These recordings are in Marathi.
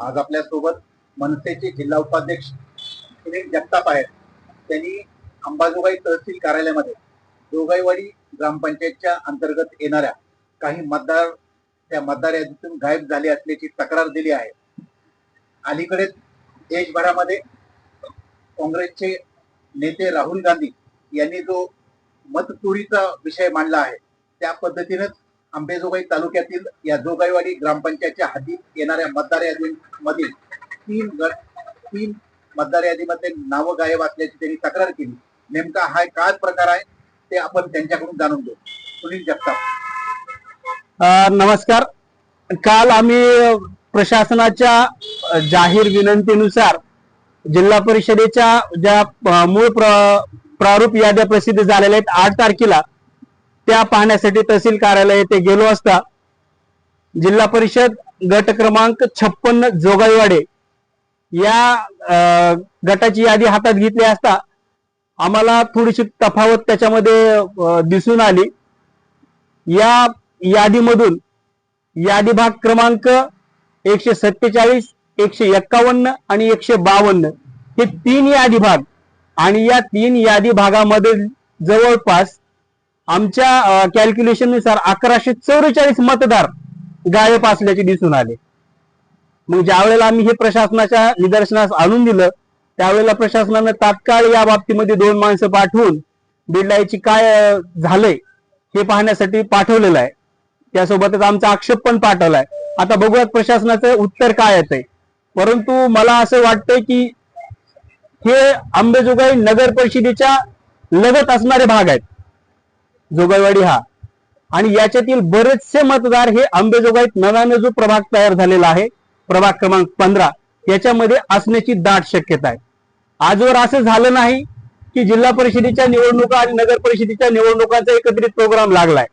आज आपल्यासोबत मनसेचे जिल्हा उपाध्यक्ष सुनील जगताप आहेत. त्यांनी अंबाजोगाई तहसील कार्यालयामध्ये जोगाईवाडी ग्रामपंचायतच्या अंतर्गत येणाऱ्या काही मतदार त्या मतदार यादीतून गायब झाले असल्याची तक्रार दिली आहे. अलीकडेच देशभरामध्ये काँग्रेसचे नेते राहुल गांधी यांनी जो मतचोरीचा विषय मांडला आहे त्या पद्धतीनेच आंबेजोगाई तालुक्यातील या जोगाईवाडी ग्रामपंचायतच्या हद्दीत येणाऱ्या मतदार यादीमधील तीन गट तीन मतदार यादीमध्ये नावं गायब असल्याची त्यांनी तक्रार केली. नेमका हा काय प्रकार आहे ते आपण त्यांच्याकडून जाणून घेऊ. सुनील जगताप. नमस्कार. काल आम्ही प्रशासनाच्या जाहीर विनंतीनुसार जिल्हा परिषदेच्या ज्या मूळ प्र- प्रारूप याद्या प्रसिद्ध झालेल्या आहेत आठ तारखेला त्या पाहण्यासाठी तहसील कार्यालय येथे गेलो असता जिल्हा परिषद गट क्रमांक छप्पन्न जोगाईवाडे या गटाची यादी हातात घेतली असता आम्हाला थोडीशी तफावत त्याच्यामध्ये दिसून आली. या यादीमधून यादी भाग क्रमांक एकशे सत्तेचाळीस एकशे एक्कावन्न आणि एकशे बावन्न हे तीन यादी भाग आणि या तीन यादी भागामध्ये जवळपास आमच्या कॅल्क्युलेशननुसार अकराशे चौवेचाळीस मतदार गायब असल्याचे दिसून आले. मग ज्या वेळेला आम्ही हे प्रशासनाच्या निदर्शनास आणून दिलं त्यावेळेला प्रशासनानं तात्काळ या बाबतीमध्ये दोन माणसं पाठवून बिडलाईची काय झालंय हे पाहण्यासाठी पाठवलेलं आहे. त्यासोबतच आमचा आक्षेप पण पाठवलाय. आता बघूयात प्रशासनाचं उत्तर काय येतंय. परंतु मला असं वाटतंय की हे अंबेजोगाई नगर परिषदेच्या लगत असणारे भाग आहेत. जोगळवाडी हा. आणि याच्यातील बरेचसे मतदार हे आंबेजोगाईत नव्याने जो प्रभाग तयार झालेला आहे प्रभाग क्रमांक पंधरा याच्यामध्ये असण्याची दाट शक्यता आहे. आजवर असं झालं नाही की जिल्हा परिषदेच्या निवडणुका आणि नगर परिषदेच्या निवडणुकांचा एकत्रित प्रोग्राम लागलाय.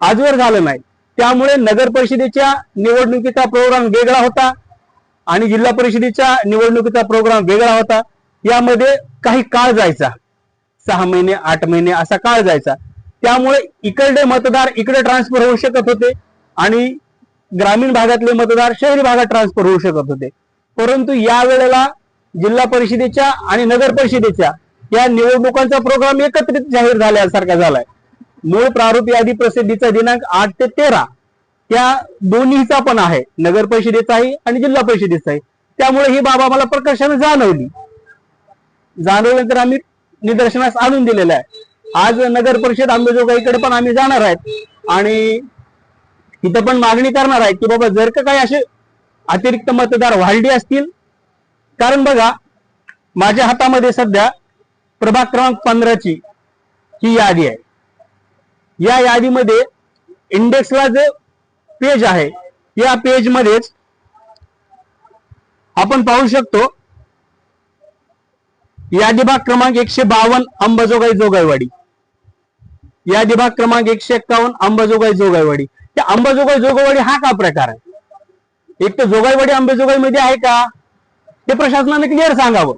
आजवर झालं नाही त्यामुळे नगर परिषदेच्या निवडणुकीचा प्रोग्राम वेगळा होता आणि जिल्हा परिषदेच्या निवडणुकीचा प्रोग्राम वेगळा होता. यामध्ये काही काळ जायचा. सहा महिने आठ महिने असा काळ जायचा. त्यामुळे इकडे मतदार इकडे ट्रान्सफर होऊ शकत होते आणि ग्रामीण भागातले मतदार शहरी भागात ट्रान्सफर होऊ शकत होते. परंतु या वेळेला जिल्हा परिषदेच्या आणि नगर परिषदेच्या या निवडणुकांचा प्रोग्राम एकत्रित जाहीर झाल्यासारखा झालाय. मूळ प्रारूप यादी प्रसिद्धीचा दिनांक आठ ते तेरा त्या दोन्हीचा पण आहे. नगर परिषदेचाही आणि जिल्हा परिषदेचाही. त्यामुळे ही बाब आम्हाला प्रकर्षाने जाणवली. जाणवल्यानंतर आम्ही निदर्शनास आणून दिलेलं आहे. आज नगर परिषद अंबेजोगाईकडे पण आम्ही जाणार आहेत. आणि तिथं पण मागणी करणार आहेत की बाबा जर का काही असे अतिरिक्त मतदार वाढली असतील कारण बघा माझ्या हातामध्ये सध्या प्रभाग क्रमांक पंधराची ही यादी आहे. या यादीमध्ये इंडेक्सला जे पेज आहे या पेज मध्येच आपण पाहू शकतो यादी भाग क्रमांक एकशे बावन्न अंबाजोगाई जोगाईवाडी. यादी भाग क्रमांक एकशे एक्कावन्न अंबाजोगाई जोगाईवाडी. त्या अंबाजोगाई जोगाईवाडी हा का प्रकार आहे? एक तर जोगाईवाडी अंबाजोगाई मध्ये आहे का? ते प्रशासनाने क्लिअर सांगावं.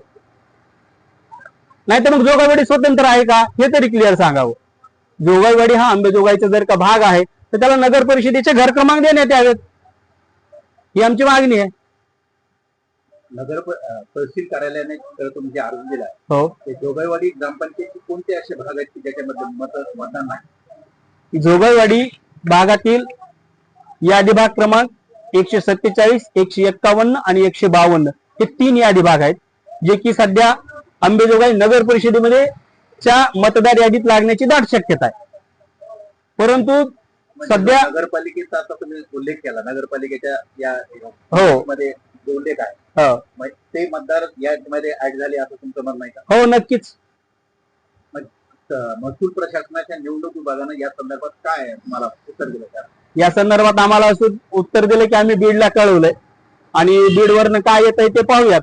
नाहीतर मग जोगाईवाडी स्वतंत्र आहे का? हे तरी क्लिअर सांगावं. जोगाईवाडी हा अंबेजोगाईचा जर का भाग आहे तर त्याला नगर परिषदेचे घर क्रमांक देण्यात यावेत. ही आमची मागणी आहे. नगर तहसील कार्यालयाने जे अर्ज दिला हो. ते जोगाईवाडी ग्रामपंचायतचे कोणते असे भाग आहेत की ज्याच्यामध्ये मत मतदान नाही जोगाईवाडी भागातील यादी भाग क्रमांक एकशे सत्तेचाळीस एकशे एक्कावन्न आणि एकशे बावन्न हे तीन यादी भाग आहेत जे की सध्या अंबेजोगाई नगर परिषदेमध्ये च्या मतदार यादीत लागण्याची दाट शक्यता आहे. परंतु म्हणजे सध्या नगरपालिकेचा आता तुम्ही उल्लेख केला नगरपालिकेच्या या हो. मध्ये उल्लेख आहे हो. मग ते मतदार यामध्ये ऍड झाले असं तुमचं म्हणणं आहे का? हो नक्कीच. महसूल प्रशासनाच्या निवडणूक विभागानं या संदर्भात काय आहे तुम्हाला उत्तर दिलं का या संदर्भात आम्हाला असं उत्तर दिलं की आम्ही बीडला कळवलंय. आणि बीडवरनं काय येत आहे ते पाहूयात.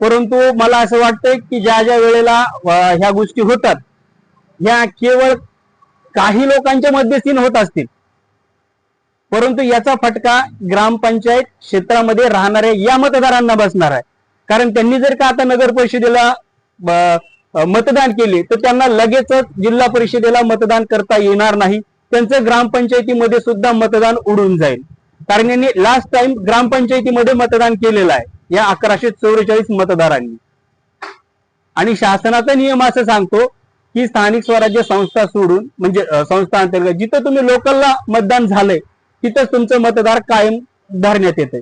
परंतु मला असं वाटतंय की ज्या ज्या वेळेला ह्या गोष्टी होतात ह्या केवळ काही लोकांच्या मध्यस्थीन होत असतील. परंतु याचा फटका ग्रामपंचायत क्षेत्रामध्ये राहणाऱ्या या मतदारांना बसणार आहे. कारण त्यांनी जर का आता नगर परिषदेला मतदान केले तर त्यांना लगेचच जिल्हा परिषदेला मतदान करता येणार नाही. त्यांचं ग्रामपंचायतीमध्ये सुद्धा मतदान उडून जाईल. कारण यांनी लास्ट टाइम ग्रामपंचायतीमध्ये मतदान केलेलं आहे या अकराशे चौवेचाळीस मतदारांनी. आणि शासनाचा नियम असं सांगतो की स्थानिक स्वराज्य संस्था सोडून म्हणजे संस्था अंतर्गत जिथं तुम्ही लोकलला मतदान झालंय तिथंच तुमचं मतदार कायम धरण्यात येते